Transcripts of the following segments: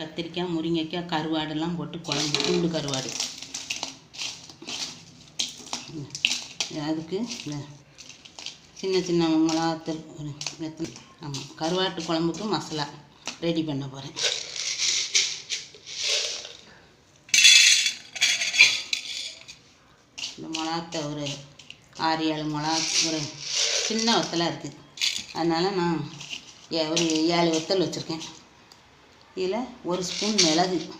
கத்திரிக்காய் முருங்கைக்காய் கருவாடெல்லாம் போட்டு குழம்பு துண்டு கருவாடு. அதுக்கு சின்ன சின்ன மிளகாத்தூள் ஒரு ஆமாம் கருவாட்டு குழம்புக்கு மசாலா ரெடி பண்ண போகிறேன் இந்த மிளகாத்த ஒரு ஆறு ஏழு மிளகா ஒரு சின்ன வத்தலாக இருக்குது அதனால் நான் ஏ ஒரு ஏழு வத்தல் வச்சுருக்கேன். இதில் ஒரு ஸ்பூன் மிளகு.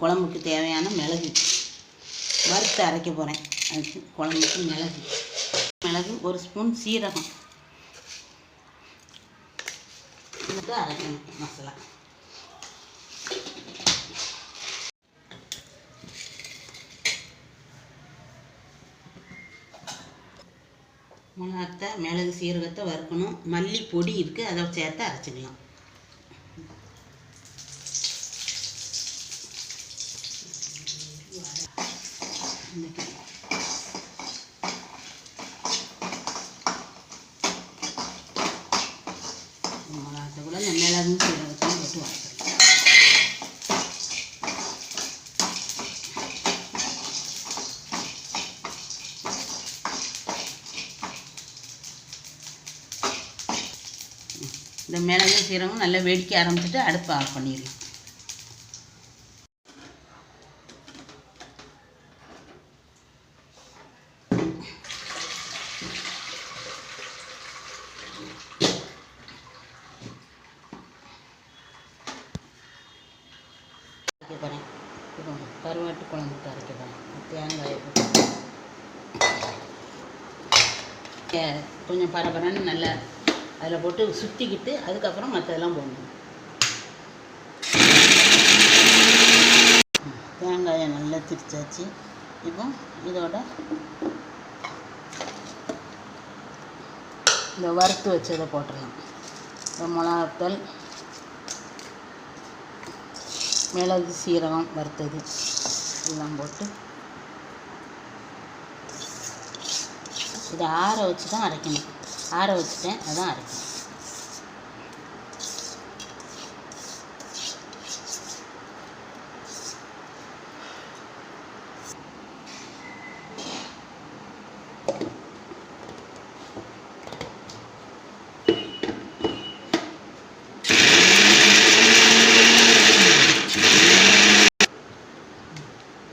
குழம்புக்கு தேவையான மிளகு. வறுத்து அரைக்க போகிறேன் அதுக்கு குழம்புக்கு மிளகு. மிளகு ஒரு ஸ்பூன் சீரகம். அரைக்கணும் மசாலா. மிளகாத்தை மிளகு சீரகத்தை வறுக்கணும். மல்லி பொடி இருக்குது அதை சேர்த்து அரைச்சிக்கலாம். இந்த கூட இந்த மிளகும் சீரகத்தையும் போட்டு வறுத்துக்கலாம் இந்த மிளகு சீரகம் நல்லா வெடிக்க ஆரம்பிச்சிட்டு அடுப்பை ஆஃப் பண்ணிடலாம் போகிறேன் கருவாட்டு குழம்பு அரைக்க போகிறேன் கொஞ்சம் பரபரன்னு நல்லா அதில் போட்டு சுற்றிக்கிட்டு அதுக்கப்புறம் மற்றதெல்லாம் போடணும். தேங்காயை நல்லா திரிச்சாச்சு. இப்போ இதோட இந்த வறுத்து வச்சதை போட்டுடலாம். இந்த மிளகாத்தல் மிளகு சீரகம் வறுத்தது எல்லாம் போட்டு இதை ஆற வச்சு தான் அரைக்கணும். ஆற வச்சுட்டேன். அதான் அரைக்கணும்.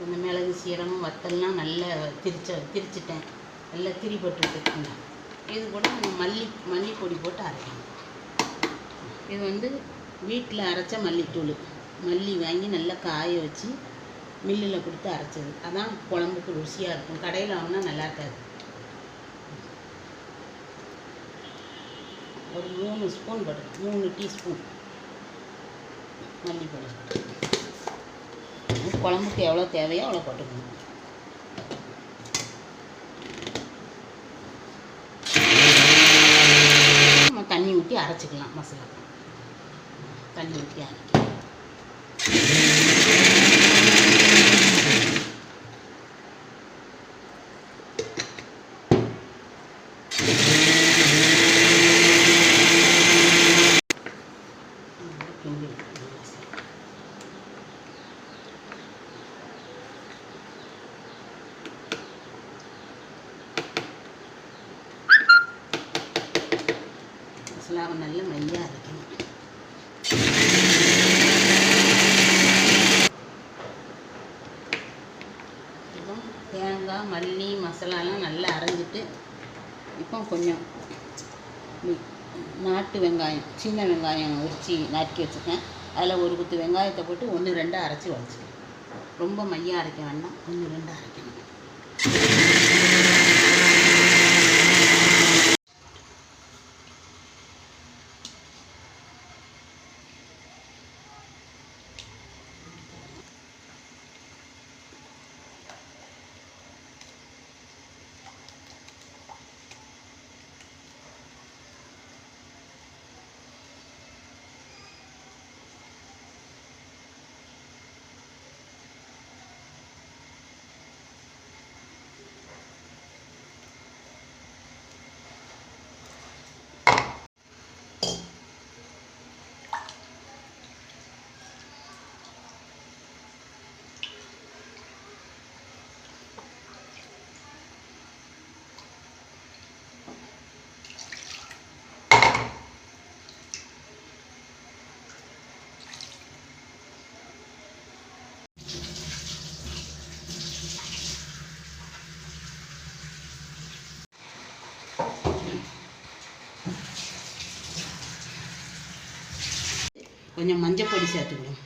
இந்த மிளகு சீரகம் வத்தல்லாம் நல்லா திரிச்ச திரிச்சிட்டேன். நல்லா திரி வச்சுருக்கேன் இது கூட நம்ம மல்லி மல்லிப்பொடி போட்டு அரைக்கணும். இது வந்து வீட்டில் அரைச்ச மல்லித்தூள். மல்லி வாங்கி நல்லா காய வச்சு மில்லில் கொடுத்து அரைச்சது. அதான் குழம்புக்கு ருசியாக இருக்கும். கடையில் வாங்கினா நல்லா இருக்காது. ஒரு மூணு ஸ்பூன் போட்டு மூணு டீஸ்பூன் மல்லிப்பொடி. குழம்புக்கு எவ்வளோ தேவையோ அவ்வளோ போட்டுக்கணும் நம்ம தண்ணி ஊற்றி அரைச்சிக்கலாம் மசாலா தண்ணி ஊற்றி அரைக்கலாம் Thank you மசாலா. மசாலாவை நல்லா மையாக அரைக்கணும் இப்போ தேங்காய் மல்லி மசாலாலாம் நல்லா அரைஞ்சிட்டு இப்போ கொஞ்சம் நாட்டு வெங்காயம் சின்ன வெங்காயம் உரித்து நறுக்கி வச்சுருக்கேன். அதில் ஒரு குத்து வெங்காயத்தை போட்டு ஒன்று ரெண்டாக அரைச்சி வச்சுக்கேன் ரொம்ப மையாக அரைக்க வேண்டாம் ஒன்று ரெண்டாக அரைக்கணும். கொஞ்சம் மஞ்சள் பொடி சேர்த்துக்கணும்.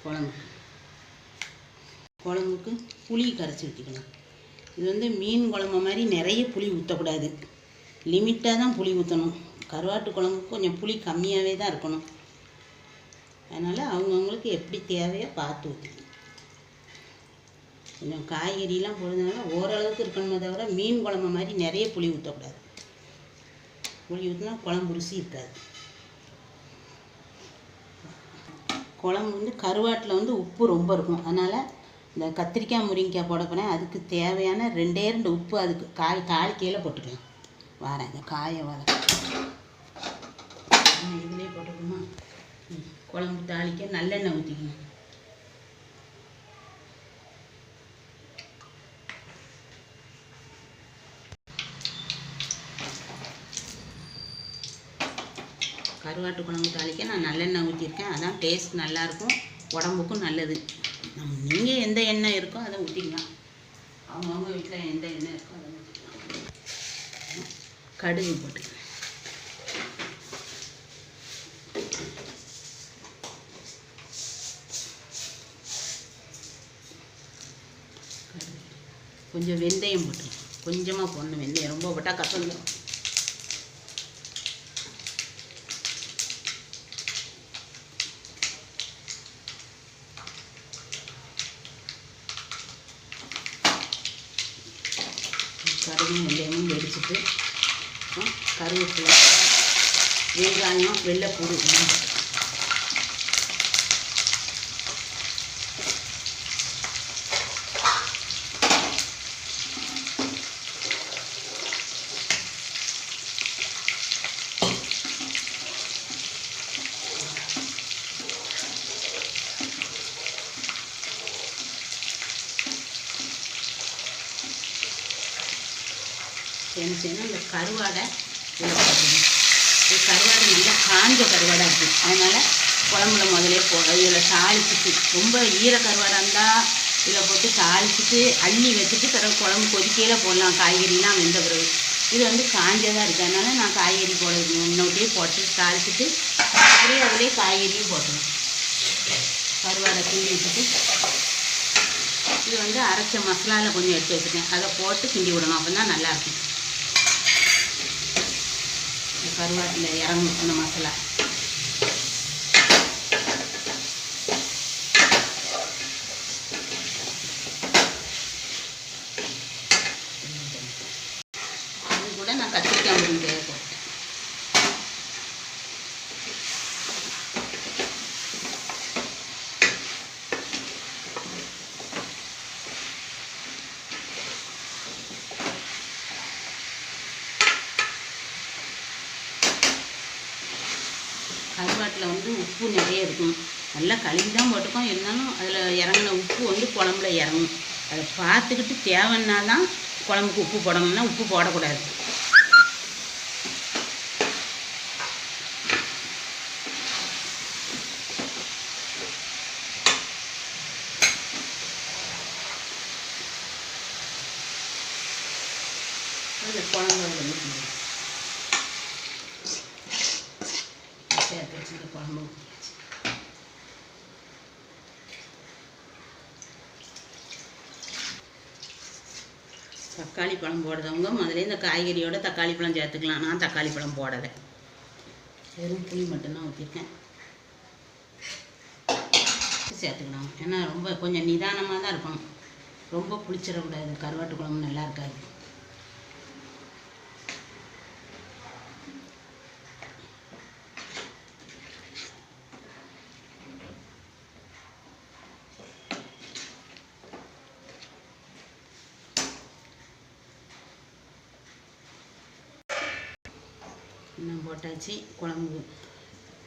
குழம்புக்கு குழம்புக்கு புளி கரைச்சி ஊற்றிக்கணும் இது வந்து மீன் குழம்பு மாதிரி நிறைய புளி ஊற்றக்கூடாது லிமிட்டாக தான் புளி ஊற்றணும் கருவாட்டு குழம்புக்கு கொஞ்சம் புளி கம்மியாகவே தான் இருக்கணும். அதனால் அவங்கவுங்களுக்கு எப்படி தேவையோ பார்த்து ஊற்றிக்கணும் கொஞ்சம் காய்கறிலாம் போடுறதுனால ஓரளவுக்கு இருக்கணுமே தவிர மீன் குழம்பு மாதிரி நிறைய புளி ஊற்றக்கூடாது புளி ஊற்றினா குழம்பு ருசி இருக்காது. குழம்பு வந்து கருவாட்டில் வந்து உப்பு ரொம்ப இருக்கும். அதனால் இந்த கத்திரிக்காய் முருங்கைக்காய் போட போனேன் அதுக்கு தேவையான ரெண்டே ரெண்டு உப்பு அதுக்கு காய் தாளிக்கையில் போட்டுக்கலாம். வாரேன். இந்த காயை வர இதுலேயே போட்டுக்கணுமா? குழம்பு தாளிக்க நல்லெண்ணெய் ஊற்றிக்கணும் கருவாட்டு குழம்பு தாளிக்க நான் நல்லெண்ணெய் ஊற்றிருக்கேன் அதான் டேஸ்ட் நல்லாயிருக்கும். உடம்புக்கும் நல்லது. நம்ம நீங்கள் எந்த எண்ணெய் இருக்கோ அதை ஊற்றிக்கலாம் அவங்கவுங்க வீட்டில் எந்த எண்ணெய் இருக்கோ அதை ஊற்றிக்கலாம் கடுகு போட்டுக்கலாம். கொஞ்சம் வெந்தயம் போட்டுக்கலாம். கொஞ்சமாக போடணும் வெந்தயம். ரொம்ப போட்டால் கசந்துடும் கருவேப்பிலை வெங்காயம் வெள்ளைப்பூடு என்ன செய்யணும்? இந்த கருவாடை கருவாடு நல்லா காஞ்ச கருவாடாக இருக்குது அதனால் குழம்புல முதலே போ இதில் தாளிச்சிட்டு ரொம்ப ஈர கருவாடாக இருந்தால் இதில் போட்டு தாளிச்சிட்டு அள்ளி வச்சுட்டு பிறகு குழம்பு கொதிக்கையில் போடலாம். காய்கறிலாம் வெந்த பிறகு. இது வந்து காஞ்சதாக இருக்குது அதனால் நான் காய்கறி போட முன்னோட்டியே போட்டு தாளிச்சிட்டு அப்படியே அதிலே காய்கறியும் போட்டுருவேன். கருவாடை கிண்டி வச்சுட்டு. இது வந்து அரைச்ச மசாலாவில் கொஞ்சம் எடுத்து வச்சுருக்கேன். அதை போட்டு கிண்டி விடணும். அப்போ தான் நல்லாயிருக்கும் இந்த கருவாட்டில் இறங்கும் அந்த மசாலா அது கூட நான் கத்திரிக்காய் முருங்கைக்காய் போட்டேன் கருவாட்டில் வந்து உப்பு நிறைய இருக்கும். நல்லா கழுவி தான் போட்டுக்கோம் இருந்தாலும் அதில் இறங்கின உப்பு வந்து குழம்புல இறங்கும். அதை பார்த்துக்கிட்டு தேவைன்னா தான் குழம்புக்கு உப்பு போடணும்னா உப்பு போடக்கூடாது. குழம்பு அதில் ஊற்றிடுவோம் சேர்த்து வச்சுருக்க குழம்பு ஊற்றியாச்சு தக்காளி பழம் போடுறவங்க முதல்ல இந்த காய்கறியோட தக்காளி பழம் சேர்த்துக்கலாம். நான் தக்காளி பழம் போடலை. வெறும் புளி மட்டும்தான் ஊற்றிருக்கேன் சேர்த்துக்கலாம். ஏன்னா ரொம்ப கொஞ்சம் நிதானமாக தான் இருக்கணும். ரொம்ப புளிச்சிடக்கூடாது. கருவாட்டு குழம்பு நல்லா இருக்காது. இன்னும் போட்டாச்சு குழம்பு.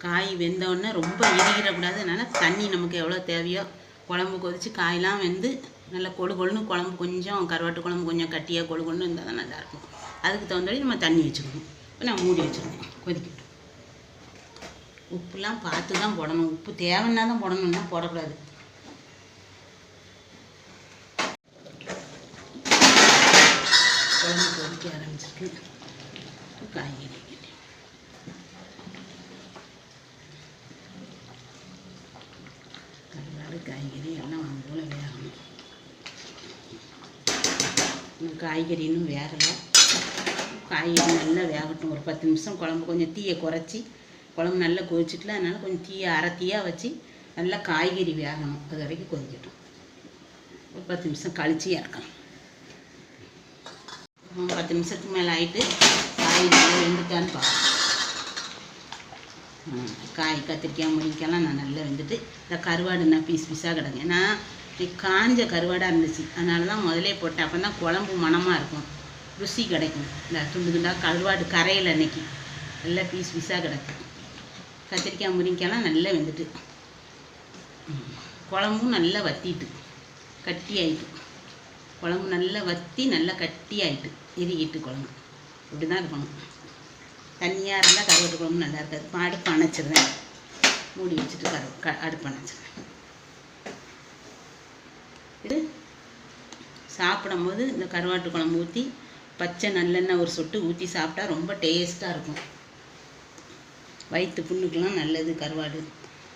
காய் வெந்தோடனே ரொம்ப இறுகிடக்கூடாது. அதனால் தண்ணி நமக்கு எவ்வளோ தேவையோ குழம்பு கொதித்து காயெலாம் வெந்து நல்லா கொழு கொழுன்னு குழம்பு கொஞ்சம் கருவாட்டு குழம்பு கொஞ்சம் கட்டியாக கொழு கொழுன்னு இருந்தால் தான் நல்லாயிருக்கும். அதுக்கு தகுந்தபடி நம்ம தண்ணி வச்சுக்கணும். இப்போ நான் மூடி வச்சுருக்கேன். கொதிக்கட்டும். உப்புலாம் பார்த்து தான் போடணும். உப்பு தேவைன்னா தான் போடணும்னா போடக்கூடாது. குழம்பு கொதிக்க ஆரம்பிச்சிருக்கு காய்கறி. காய்கறி எல்லாம் அது போல் வேகணும். இன்னும் காய்கறி இன்னும் வேகலை. காய்கறி நல்லா வேகட்டும். ஒரு பத்து நிமிஷம் குழம்பு கொஞ்சம் தீயை குறைச்சி குழம்பு நல்லா கொதிச்சிட்டுல அதனால் கொஞ்சம் தீயை அரை தீயாக வச்சு நல்லா காய்கறி வேகணும். அது வரைக்கும் கொதிக்கட்டும். ஒரு பத்து நிமிஷம் கழிச்சு இறக்கணும். பத்து நிமிஷத்துக்கு மேலே ஆயிட்டு காய் நல்லா வெந்துட்டான்னு பார்க்கணும் காய் கத்திரிக்காய் முருங்கைக்காய்லாம் நான் நல்லா வெந்துட்டு இந்த கருவாடு நான் பீஸ் பீஸாக கிடங்க ஏன்னா காஞ்ச கருவாடாக இருந்துச்சு. அதனால தான் முதலே போட்டேன். அப்போ தான் குழம்பு மணமாக இருக்கும். ருசி கிடைக்கும். இந்த துண்டு துண்டாக கருவாடு கரையில் அன்னைக்கு. நல்லா பீஸ் பீஸாக கிடக்கும் கத்திரிக்காய் முருங்கைக்காய்லாம் நல்லா வெந்துட்டு. குழம்பும் நல்லா வத்திட்டு. கட்டி ஆயிட்டு. குழம்பு நல்லா வத்தி நல்லா கட்டி ஆயிட்டு. இறுகிட்டு குழம்பு. இப்படி தான் இருக்கணும். தண்ணியாக இருந்தால் கருவாட்டு குழம்பு நல்லா இருக்காது. இப்போ அடுப்பு அணைச்சிடுறேன் மூடி வச்சுட்டு கரு க அடுப்பு அணைச்சிடுறேன் இது சாப்பிடும்போது இந்த கருவாட்டு குழம்பு ஊற்றி பச்சை நல்லெண்ணெய் ஒரு சொட்டு ஊற்றி சாப்பிட்டா ரொம்ப டேஸ்ட்டாக இருக்கும். வயிற்று புண்ணுக்கெலாம் நல்லது. கருவாடு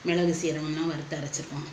மிளகு சீரகம்லாம் வறுத்து அரைச்சிருக்கோம்